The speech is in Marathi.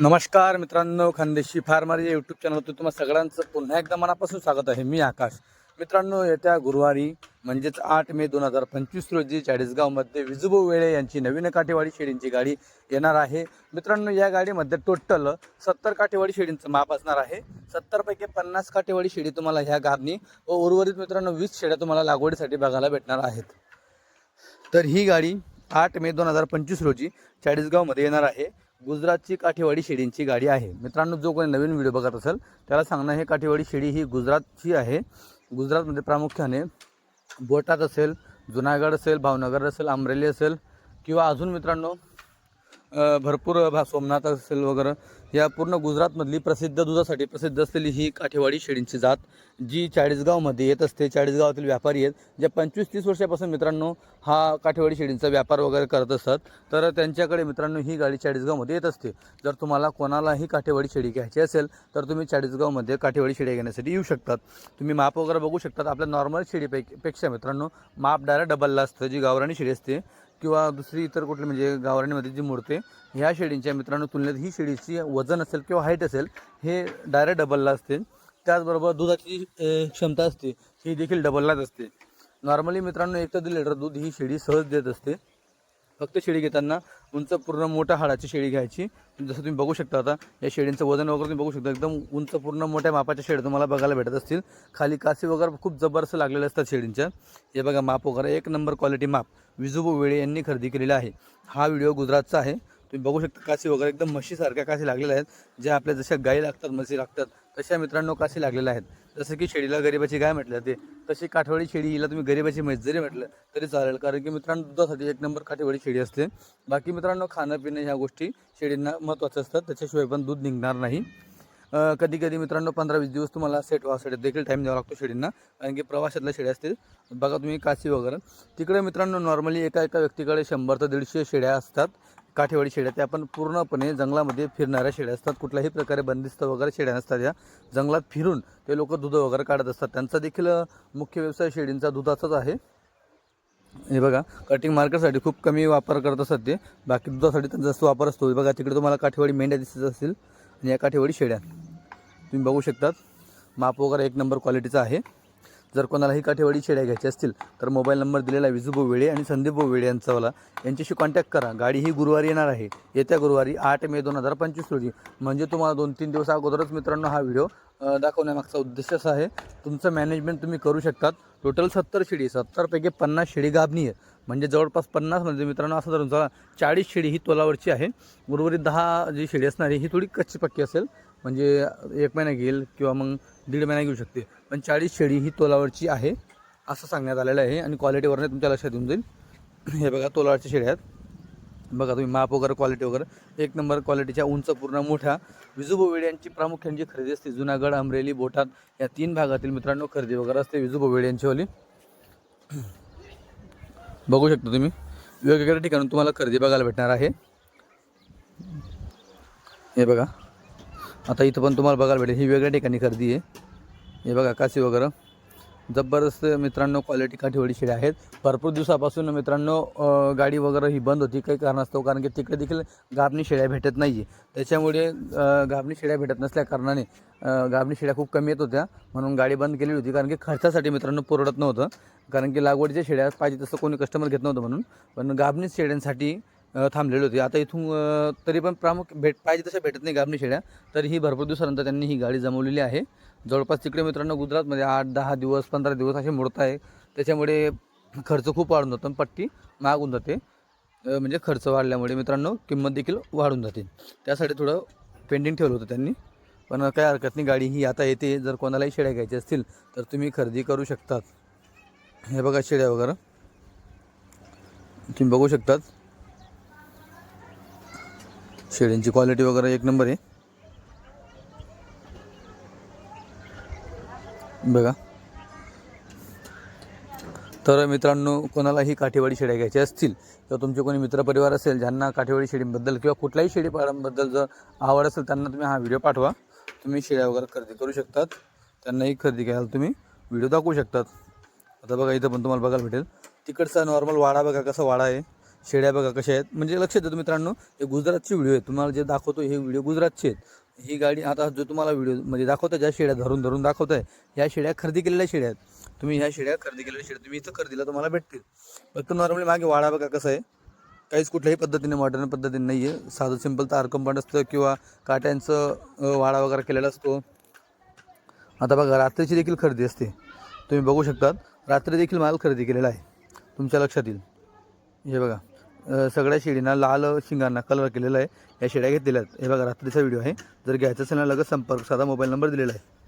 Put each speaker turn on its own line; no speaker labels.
नमस्कार मित्रांनो खानदेशी फार्मर या यूट्यूब चॅनलवरती तुम्हा सगळ्यांचं पुन्हा एकदा मनापासून स्वागत आहे. मी आकाश. मित्रांनो येत्या गुरुवारी म्हणजेच आठ मे दोन हजार पंचवीस रोजी चाळीसगावमध्ये विजुभाऊ वेळे यांची नवीन काठेवाडी शेळींची गाडी येणार आहे. मित्रांनो या गाडीमध्ये टोटल सत्तर काठेवाडी शेळींचं माप असणार आहे. सत्तरपैकी पन्नास काठेवाडी शेळी तुम्हाला ह्या गाबनी व उर्वरित मित्रांनो वीस शेड्या तुम्हाला लागवडीसाठी बघायला भेटणार आहेत. तर ही गाडी आठ मे दोन हजार पंचवीस रोजी चाळीसगावमध्ये येणार आहे. गुजरातची काठेवाडी शेळींची गाडी आहे. मित्रांनो जो कोणी नवीन व्हिडिओ बघत असेल त्याला सांगणं हे काठेवाडी शेळी ही गुजरातची आहे. गुजरातमध्ये प्रामुख्याने बोटात असेल जुनागड असेल भावनगर असेल अमरेली असेल किंवा अजून मित्रांनो भरपूर भा सोमनाथ असेल वगैरे या पूर्ण गुजरातमधली प्रसिद्ध दुधासाठी प्रसिद्ध असलेली ही काठेवाडी शेळींची जात जी चाळीसगावमध्ये येत असते. चाळीसगावातील व्यापारी आहेत जे पंचवीस तीस वर्षापासून मित्रांनो हा काठेवाडी शेळींचा व्यापार वगैरे करत असतात तर त्यांच्याकडे मित्रांनो ही गाडी चाळीसगावमध्ये येत असते. जर तुम्हाला कोणालाही काठेवाडी शेळी घ्यायची असेल तर तुम्ही चाळीसगावमध्ये काठेवाडी शेळी घेण्यासाठी येऊ शकतात. तुम्ही माप वगैरे बघू शकतात. आपल्या नॉर्मल शेळीपैकी पेक्षा मित्रांनो माप डायरेक्ट डबलला असतं जी गावराणी शेळी असते. किंवा दुसरी इतर कुठली म्हणजे गावराणीमध्ये जी मोडते ह्या शेळींच्या मित्रांनो तुलनेत ही शेळीची वजन असेल किंवा हाईट असेल हे डायरेक्ट डबलला असते. त्याचबरोबर दुधाची क्षमता असते ही देखील डबललाच असते. नॉर्मली मित्रांनो एक ते दीड लिटर दूध ही शेळी सहज देत असते. फक्त शेळी घेताना उंच पूर्ण मोठ्या हाडाची शेळी घ्यायची. जसं तुम्ही बघू शकता आता या शेळींचं वजन वगैरे तुम्ही बघू शकता. एकदम उंच पूर्ण मोठ्या मापाच्या शेळ्या तुम्हाला बघायला भेटत असतील. खाली कासी वगैरे खूप जबरदस्त लागलेले असतात शेळींच्या. हे बघा माप वगैरे एक नंबर क्वालिटी माप विजुबू वेळे यांनी खरेदी केलेला आहे. हा व्हिडिओ गुजरातचा आहे. तुम्ही बघू शकता कासी वगैरे एकदम म्हशीसारख्या कासी लागलेल्या आहेत. ज्या आपल्या जशा गाई लागतात म्हशी लागतात तशा मित्रांनो कासी लागलेल्या आहेत. जसं की शेळीला गरिबाची गाय म्हटलं ते तशी काठवाडी शेळी हिला तुम्ही गरिबाची म्हैस जरी म्हटलं तरी चालेल. कारण की मित्रांनो दुधासाठी एक नंबर काठेवाडी शेळी असते. बाकी मित्रांनो खाणं पिणं ह्या गोष्टी शेळींना महत्त्वाच्या असतात त्याच्याशिवाय पण दूध निघणार नाही. कधी कधी मित्रांनो पंधरा वीस दिवस तुम्हाला सेट व्हासाठी देखील टाईम द्यावा लागतो शेळींना कारण की प्रवासातल्या शेळ्या असतील. बघा तुम्ही काशी वगैरे. तिकडे मित्रांनो नॉर्मली एका एका व्यक्तीकडे शंभर ते दीडशे शेळ्या असतात. काठेवाडी शेळ्या त्या पण पूर्णपणे जंगलामध्ये फिरणाऱ्या शेळ्या असतात. कुठल्याही प्रकारे बंदिस्त वगैरे शेळ्या नसतात या. जंगलात फिरून ते लोक दूध वगैरे काढत असतात. त्यांचा देखील मुख्य व्यवसाय शेळींचा दुधाचाच आहे. हे बघा कटिंग मार्केटसाठी खूप कमी वापर करत असतात ते. बाकी दुधासाठी त्यांचा जास्त वापर असतो. बघा तिकडे तुम्हाला काठेवाडी मेंढ्या दिसत असतील. आणि या काठेवाडी शेळ्या. तुम्ही बघू शकतात माप वगैरे एक नंबर क्वालिटीचा आहे. जर कोणालाही काठेवाडी शेड्या घ्यायच्या असतील तर मोबाईल नंबर दिलेला विजू विजूभाऊ वेळे आणि संदीपभाऊ वेळे यांचावाला यांच्याशी कॉन्टॅक्ट करा. गाडी ही गुरुवारी येणार आहे. येत्या गुरुवारी आठ मे दोन हजार पंचवीस रोजी. म्हणजे तुम्हाला दोन तीन दिवस अगोदरच मित्रांनो हा व्हिडिओ दाखवण्यामागचा उद्देश असा आहे. तुमचं मॅनेजमेंट तुम्ही करू शकतात. टोटल सत्तर शिडी सत्तरपैकी पन्नास शेडी गाभणी आहे म्हणजे जवळपास पन्नास म्हणजे मित्रांनो असं धरून चला चाळीस शेळी ही तोलावरची आहे. उर्वरित दहा जी शेळी असणारी ही थोडी कच्ची पक्की असेल. म्हणजे एक महिना घेईल किंवा मग दीड महिना घेऊ शकते. पण चाळीस शेळी ही तोलावरची आहे असं सांगण्यात आलेलं आहे. आणि क्वालिटीवरने तुमच्या लक्षात येऊन जाईल. हे बघा तोलावरच्या शेळ्या आहेत. बघा तुम्ही माप वगैरे क्वालिटी वगैरे. एक नंबर क्वालिटीच्या उंच पूर्ण मोठ्या. विजुबो वेड्यांची प्रामुख्याने जी खरेदी असते जुनागड अमरेली बोटात या तीन भागातील मित्रांनो खरेदी वगैरे असते विजुबो वेळे यांचीवाली बघू शकता तुम्ही. वेगवेगळ्या ठिकाणून तुम्हाला खरेदी बघायला भेटणार आहे. हे बघा. आता इथं पण तुम्हाला बघायला भेटेल. ही वेगळ्या ठिकाणी खरेदी आहे. हे बघा काशी वगैरे. जबरदस्त मित्रांनो क्वालिटी काठीवाडी शेळ्या आहेत. भरपूर दिवसापासून मित्रांनो गाडी वगैरे ही बंद होती. काही कारणास्तव कारण की तिकडे देखील गाभणी शेळ्या भेटत नाही आहे त्याच्यामुळे गाभणी शेळ्या भेटत नसल्या कारणाने गाभणी शेळ्या खूप कमी येत होत्या. म्हणून गाडी बंद केलेली होती. कारण की खर्चासाठी मित्रांनो परवडत नव्हतं. कारण की लागवडीच्या शेळ्या पाहिजे तसं कोणी कस्टमर घेत नव्हतं म्हणून. पण गाभणी शेळ्यांसाठी थांबलेली होती. आता इथून तरी पण प्रामुख्य भेट पाहिजे तशा भेटत नाही गाभणी शेळ्या. तर ही भरपूर दिवसानंतर त्यांनी ही गाडी जमवलेली आहे. जवळपास तिकडे मित्रांनो गुजरातमध्ये आठ दहा दिवस पंधरा दिवस असे मोडत आहे. त्याच्यामुळे खर्च खूप वाढून जातो आणि पट्टी महाग होऊन जाते. म्हणजे खर्च वाढल्यामुळे मित्रांनो किंमत देखील वाढून जाते. त्यासाठी थोडं पेंडिंग ठेवलं होतं त्यांनी. पण काय हरकत नाही. गाडी ही आता येते. जर कोणालाही शेळ्या घ्यायच्या असतील तर तुम्ही खरेदी करू शकतात. हे बघा शेळ्या वगैरे. तुम्ही बघू शकतात. शेळ्यांची क्वालिटी वगैरे एक नंबर आहे. बघा. तर मित्रांनो कोणालाही काठेवाडी शेड्या घ्यायच्या असतील किंवा तुमचे कोणी मित्रपरिवार असेल ज्यांना काठेवाडी शेळींबद्दल किंवा कुठल्याही शेळीपाळांबद्दल जर आवड असेल त्यांना तुम्ही हा व्हिडिओ पाठवा. तुम्ही शेळ्या वगैरे खरेदी करू शकतात. त्यांनाही खरेदी घ्यायला तुम्ही. व्हिडिओ दाखवू शकतात. आता बघा इथं पण तुम्हाला बघायला भेटेल. तिकडचा नॉर्मल वाडा बघा कसा वाडा आहे. शेळ्या बघा कशा आहेत. म्हणजे लक्षात देतो मित्रांनो हे गुजरातची व्हिडिओ आहे तुम्हाला जे दाखवतो हे व्हिडिओ गुजरातचे आहेत. ही गाडी आता जो तुम्हाला व्हिडिओ म्हणजे दाखवता ज्या शेळ्या धरून धरून दाखवत आहे ह्या शेळ्या खरेदी केलेल्या शेळ्या आहेत. तुम्ही ह्या शेळ्या खरेदी केलेल्या शेड्या तुम्ही इथं खरेदीला तुम्हाला भेटतील. फक्त नॉर्मली मागे वाडा बघा कसं आहे. काहीच कुठल्याही पद्धतीने मॉडर्न पद्धतीने नाही आहे साधं सिंपल तार कंपाऊंड असतं किंवा काट्यांचं वाडा वगैरे केलेला असतो. आता बघा रात्रीची देखील खरेदी असते. तुम्ही बघू शकतात रात्री देखील माल खरेदी केलेला आहे. तुमच्या लक्षात येईल. हे बघा सगळ्या शेळींना लाल शिंगांना कलर केलेला आहे. या शेड्या घेतलेल्या आहेत. हे बघा रात्रीचा व्हिडिओ आहे. जर घ्यायचं असेल ना लगेच संपर्क साधा मोबाईल नंबर दिलेला आहे.